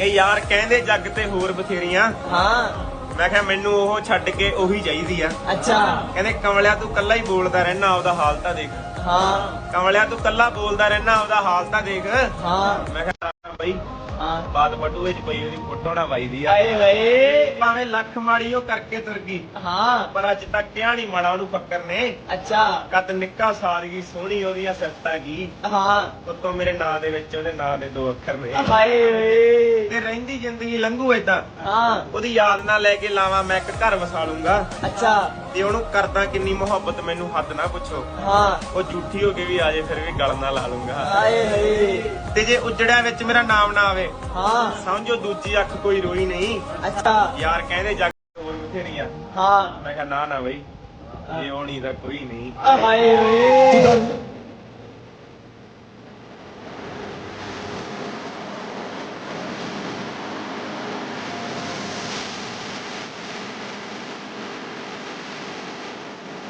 ਕਿ ਯਾਰ ਕਹਿੰਦੇ ਜੱਗ ਤੇ ਹੋਰ ਬਥੇਰੀਆਂ। ਹਾਂ। ਮੈਂ ਕਿਹਾ ਮੈਨੂੰ ਉਹ ਛੱਡ ਕੇ ਉਹੀ ਚਾਹੀਦੀ ਆ। ਅੱਛਾ। ਕਹਿੰਦੇ ਕਮਲਿਆ ਤੂੰ ਕੱਲਾ ਹੀ ਬੋਲਦਾ ਰਹਿਣਾ ਆਪਦਾ ਹਾਲ ਤਾਂ ਦੇਖ। ਹਾਂ। ਕਮਲਿਆ ਤੂੰ ਕੱਲਾ ਬੋਲਦਾ ਰਹਿਣਾ ਆਪਦਾ ਹਾਲ ਤਾਂ ਦੇਖ। ਹਾਂ। ਮੈਂ ਕਿਹਾ ਬਈ। ਬਾਤ ਬਟੂ ਵਿੱਚ ਪਈ ਉਹਦੀ ਫੋਟੋ ਨਾ ਵਾਈਦੀ ਆ। ਆਏ ਵੇ ਭਾਵੇਂ ਲੱਖ ਮਾੜੀ ਉਹ ਕਰਕੇ ਤੁਰ ਗਈ। ਹਾਂ। ਪਰ ਅੱਜ ਤੱਕ ਕਿਹਾ ਨਹੀਂ ਮਾੜਾ ਉਹਨੂੰ ਫੱਕਰ ਨੇ। ਅੱਛਾ। ਕੱਦ ਨਿੱਕਾ ਸਾਦਗੀ ਸੋਹਣੀ ਉਹਦੀਆਂ ਸਿਫਤਾਂ ਕੀ ਹਾਂ। ਉੱਤੋਂ ਮੇਰੇ ਨਾਂ ਦੇ ਵਿੱਚ ਉਹਦੇ ਨਾਂ ਦੇ ਦੋ ਅੱਖਰ ਨੇ। ਹਾਏ ਵੇ ਤੇ ਰਹਿੰਦੀ ਜ਼ਿੰਦਗੀ ਲੰਘੂ ਏਦਾਂ। ਹਾਂ। ਉਹਦੀ ਯਾਦ ਨਾਲ ਲੈ ਕੇ ਲਾਵਾਂ ਮੈਂ ਇੱਕ ਘਰ ਵਸਾ ਲੂੰਗਾ ਅੱਛਾ। ਤੇ ਉਹਨੂੰ ਕਰਦਾ ਕਿੰਨੀ ਮੁਹੱਬਤ ਮੈਨੂੰ ਹੱਦ ਨਾ ਪੁੱਛੋ। ਹਾਂ। ਉਹ ਝੂਠੀ ਹੋ ਕੇ ਵੀ ਆ ਜੇ ਫਿਰ ਵੀ ਗਲ ਨਾਲ ਲਾ ਲੂੰਗਾ। ਆਏ ਵੇ ਤੇ ਜੇ ਉਜੜਿਆ ਵਿੱਚ ਮੇਰਾ ਨਾਮ ਨਾ ਆਵੇ ਹਾਂ। ਸਮਝੋ ਦੂਜੀ ਅੱਖ ਕੋਈ ਰੋਈ ਨਹੀਂ। ਅੱਛਾ। ਯਾਰ ਕਹਿੰਦੇ ਜੱਗ ਹੋਰ ਬਥੇਰੀਆਂ ਹਾਂ। ਮੈਂ ਕਿਹਾ ਨਾ ਨਾ ਬਈ ਇਹ ਹੋਣੀ ਤਾਂ ਕੋਈ ਨਹੀਂ। ਹਾਏ ਵੇ